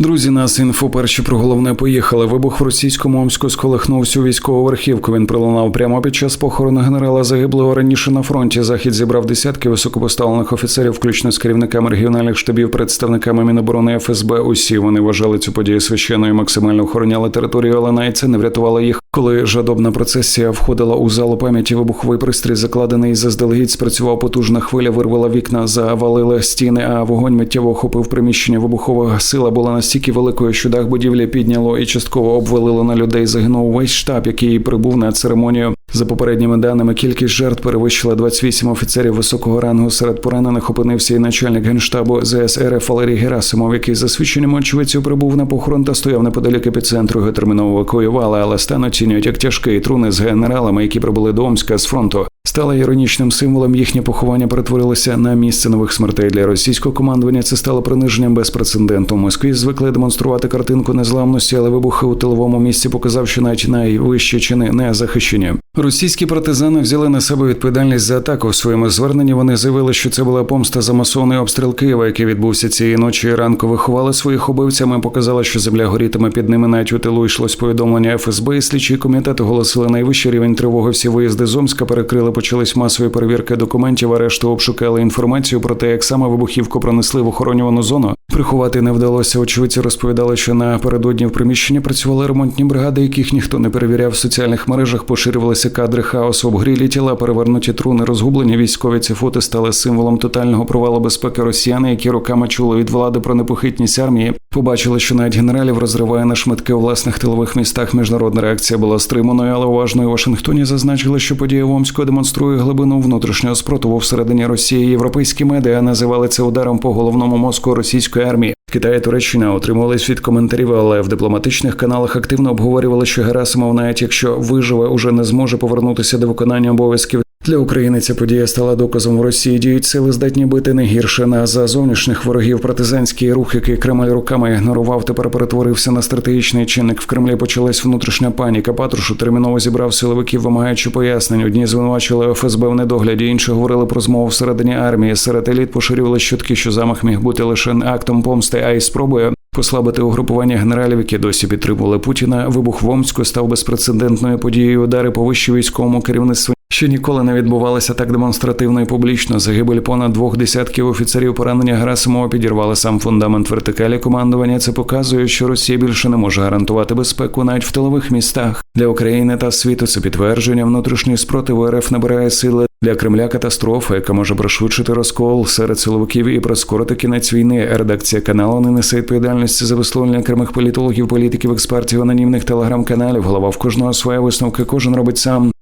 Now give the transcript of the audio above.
Друзі, нас інфо перші про головне поїхали. Вибух в російському Омську сколихнув всю військову верхівку. Він пролунав прямо під час похорону генерала загиблого раніше на фронті. Захід зібрав десятки високопоставлених офіцерів, включно з керівниками регіональних штабів, представниками Міноборони ФСБ. Усі вони вважали цю подію священною, максимально охороняли територію, але навіть це не врятувало їх. Коли жадобна процесія входила у залу пам'яті, вибуховий пристрій, закладений заздалегідь, спрацював потужна хвиля, вирвала вікна, завалила стіни, а вогонь миттєво охопив приміщення. Вибухова сила була настільки великою, що дах будівлі підняло і частково обвалило на людей. Загинув весь штаб, який прибув на церемонію. За попередніми даними, кількість жертв перевищила 28 офіцерів високого рангу. Серед поранених опинився і начальник генштабу ЗС РФ Валерій Герасимов, який за свідченням очевидців прибув на похорон та стояв неподалік епіцентру. Його терміново евакуювали, але стан оцінюють як тяжкий труни з генералами, які прибули до Омська з фронту. Стало іронічним символом їхнє поховання перетворилося на місце нових смертей для російського командування. Це стало приниженням без прецеденту. Москві звикли демонструвати картинку незламності, але вибухи у тиловому місці показав, що навіть найвищі чини не захищені. Російські партизани взяли на себе відповідальність за атаку. В своєму зверненні вони заявили, що це була помста за масовний обстріл Києва, який відбувся цієї ночі. і Ранку виховали своїх убивцями. Показали, що земля горітиме під ними. Навіть у тилу йшлось повідомлення ФСБ. і Слідчий комітет оголосили найвищий рівень тривоги. Всі виїзди з Омська перекрили. Почались масові перевірки документів, арешту обшукали інформацію про те, як саме вибухівку пронесли в охоронювану зону. Приховати не вдалося. Очевидці розповідали, що напередодні в приміщенні працювали ремонтні бригади, яких ніхто не перевіряв в соціальних мережах. Поширювалися кадри хаосу, обгрілі тіла, перевернуті труни, розгублені військові. Ці фото стали символом тотального провалу безпеки росіяни, які роками чули від влади про непохитність армії. Побачили, що навіть генералів розриває на шматки у власних тилових містах. Міжнародна реакція була стриманою, але уважною Вашингтоні зазначили, що подія в Омську демонструє глибину внутрішнього спротиву всередині Росії. Європейські медіа називали це ударом по головному мозку російської армії. Китай і Туреччина отримувались від коментарів, але в дипломатичних каналах активно обговорювали, що Герасимов, навіть якщо виживе, уже не зможе повернутися до виконання обов'язків. Для України ця подія стала доказом в Росії. Діють сили здатні бити не гірше на за зовнішніх ворогів. Партизанський рух, який Кремль руками ігнорував, тепер перетворився на стратегічний чинник. В Кремлі почалась внутрішня паніка. Патрушу терміново зібрав силовиків, вимагаючи пояснень. Одні звинувачували ФСБ в недогляді, інші говорили про змову всередині армії. Серед еліт поширювали щотки, що замах міг бути лише актом помсти, а й спробою. Послабити угрупування генералів, які досі підтримували Путіна. Вибух в Омську став безпрецедентною подією. Удари по вищому військовому керівництву Ще ніколи не відбувалося так демонстративно і публічно. Загибель понад двох десятків офіцерів поранення Герасимова підірвали сам фундамент вертикалі командування. Це показує, що Росія більше не може гарантувати безпеку навіть в тилових містах. Для України та світу це підтвердження внутрішньої спротиву РФ набирає сили для Кремля. Катастрофа, яка може пришвидшити розкол серед силовиків і прискорити кінець війни. Редакція каналу не несе відповідальності за висловлення окремих політологів, політиків, експертів, анонімних телеграм-каналів. Голова в кожного своя висновки. Кожен робить сам.